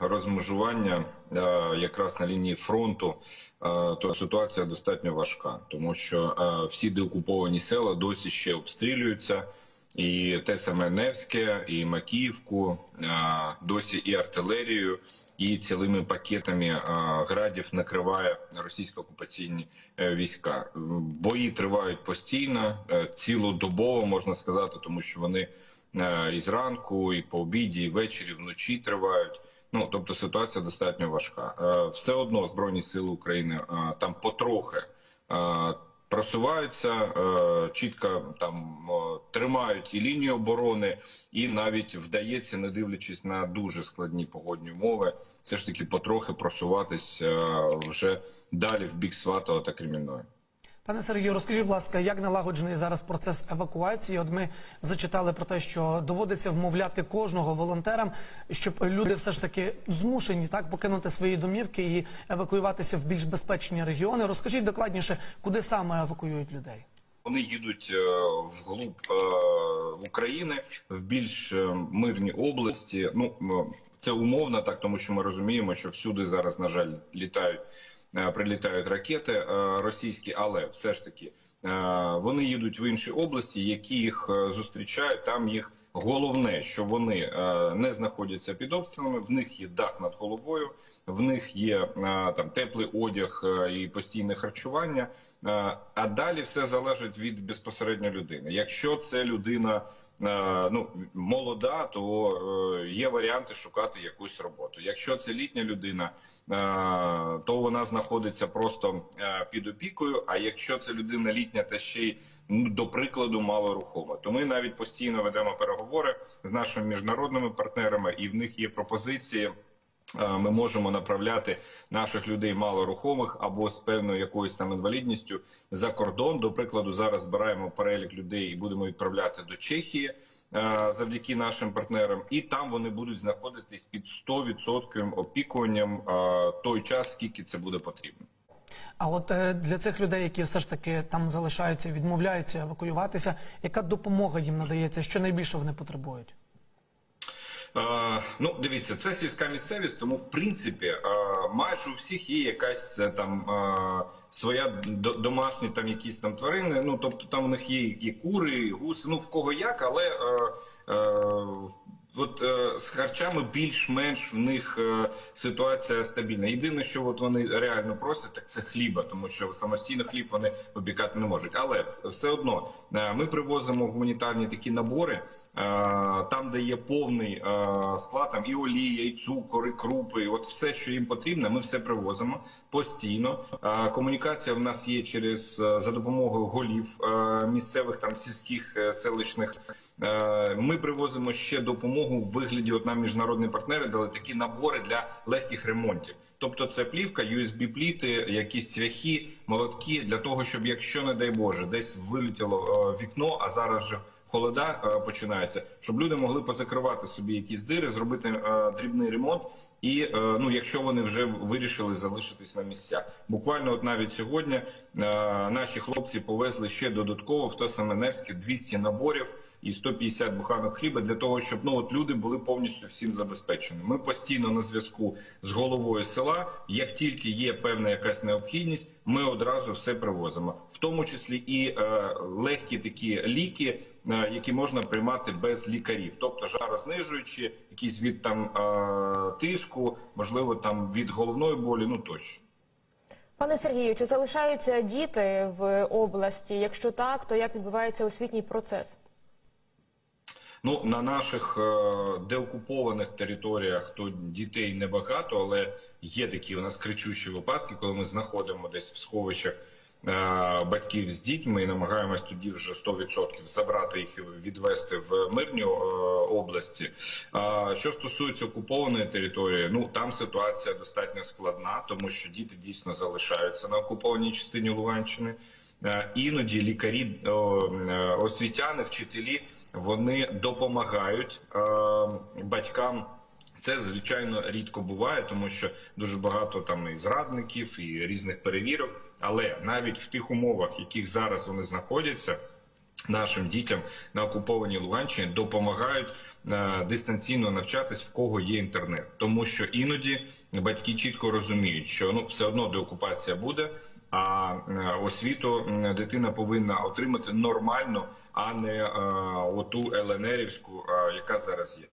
розмежування е, якраз на лінії фронту, е, то ситуація достатньо важка, тому що е, всі деокуповані села досі ще обстрілюються. І те саме Невське, і Макіївку, досі і артилерію, і цілими пакетами градів накриває російсько-окупаційні війська. Бої тривають постійно, цілодобово можна сказати, тому що вони і зранку, і по обіді, і ввечері, вночі тривають. Ну тобто ситуація достатньо важка. Е, все одно збройні сили України е, там потрохи просуваються, чітко там тримають і лінію оборони, і навіть вдається, не дивлячись на дуже складні погодні умови, все ж таки потрохи просуватись вже далі в бік Сватого та Кремінної. Пане Сергію, розкажіть, будь ласка, як налагоджений зараз процес евакуації? От ми зачитали про те, що доводиться вмовляти кожного волонтерам, щоб люди все ж таки змушені так покинути свої домівки і евакуюватися в більш безпечні регіони. Розкажіть докладніше, куди саме евакуюють людей? Вони їдуть е, вглуб е, України в більш е, мирні області. Ну це умовно так, тому що ми розуміємо, що всюди зараз на жаль літають. Е, прилітають ракети е, російські, але все ж таки е, вони їдуть в інші області, які їх зустрічають. Там їх головне, що вони не знаходяться під обстрілами. В них є дах над головою, в них є там теплий одяг і постійне харчування. А далі все залежить від безпосередньо людини. Якщо це людина Е, ну молода, то е, є варіанти шукати якусь роботу. Якщо це літня людина, е, то вона знаходиться просто під опікою. А якщо це людина літня, та ще й ну, до прикладу малорухома, то ми навіть постійно ведемо переговори з нашими міжнародними партнерами, і в них є пропозиції. Ми можемо направляти наших людей малорухомих або з певною якоюсь там інвалідністю за кордон. До прикладу, зараз збираємо перелік людей і будемо відправляти до Чехії завдяки нашим партнерам, і там вони будуть знаходитись під 100% опікуванням той час, скільки це буде потрібно. А от е, для цих людей, які все ж таки там залишаються, відмовляються евакуюватися, яка допомога їм надається? Що найбільше вони потребують? Ну, дивіться, це сільська місцевість, тому в принципі майже у всіх є якась е, там своя домашні там якісь там тварини. Ну тобто там у них є і кури, і гуси, ну в кого як, але е, е, От е, з харчами більш-менш в них е, ситуація стабільна. Єдине, що от вони реально просять, так це хліба, тому що самостійно хліб вони обікати не можуть. Але все одно е, ми привозимо гуманітарні такі набори, е, там де є повний е, склад, там і олія, і цукор, і крупи. І от все, що їм потрібно, ми все привозимо постійно. Е, комунікація в нас є через е, за допомогою голів е, місцевих там сільських е, селищних. Е, ми привозимо ще допомогу допомогу в вигляді. От нам міжнародні партнери дали такі набори для легких ремонтів. Тобто це плівка, usb пліти, якісь цвяхи, молотки для того, щоб якщо не дай Боже, десь вилетіло е, вікно, а зараз же холода е, починаються, щоб люди могли позакривати собі якісь дири, зробити е, дрібний ремонт. І ну, якщо вони вже вирішили залишитись на місцях, буквально от навіть сьогодні наші хлопці повезли ще додатково в то саме Невське 200 наборів і 150 буханок хліба для того, щоб ну от люди були повністю всім забезпечені. Ми постійно на зв'язку з головою села. Як тільки є певна якась необхідність, ми одразу все привозимо, в тому числі і е, легкі такі ліки. Е, які можна приймати без лікарів, тобто жарознижуючі, якісь від там е, тиску, можливо, там від головної болі, ну тощо. Пане Сергію, чи залишаються діти в області? Якщо так, то як відбувається освітній процес? Ну на наших е, деокупованих територіях то дітей небагато, але є такі у нас кричущі випадки, коли ми знаходимо десь в сховищах батьків з дітьми і намагаємось тоді вже 100% забрати їх і відвести в мирні е, області. Що стосується окупованої території, ну там ситуація достатньо складна, тому що діти дійсно залишаються на окупованій частині Луганщини. Іноді лікарі освітяни, вчителі вони допомагають е, батькам. Це звичайно рідко буває, тому що дуже багато там і зрадників, і різних перевірок. Але навіть в тих умовах, в яких зараз вони знаходяться, нашим дітям на окупованій Луганщині допомагають е, дистанційно навчатись, в кого є інтернет, тому що іноді батьки чітко розуміють, що ну все одно деокупація буде. А е, освіту дитина повинна отримати нормальну, а не е, оту ЛНРівську, яка зараз є.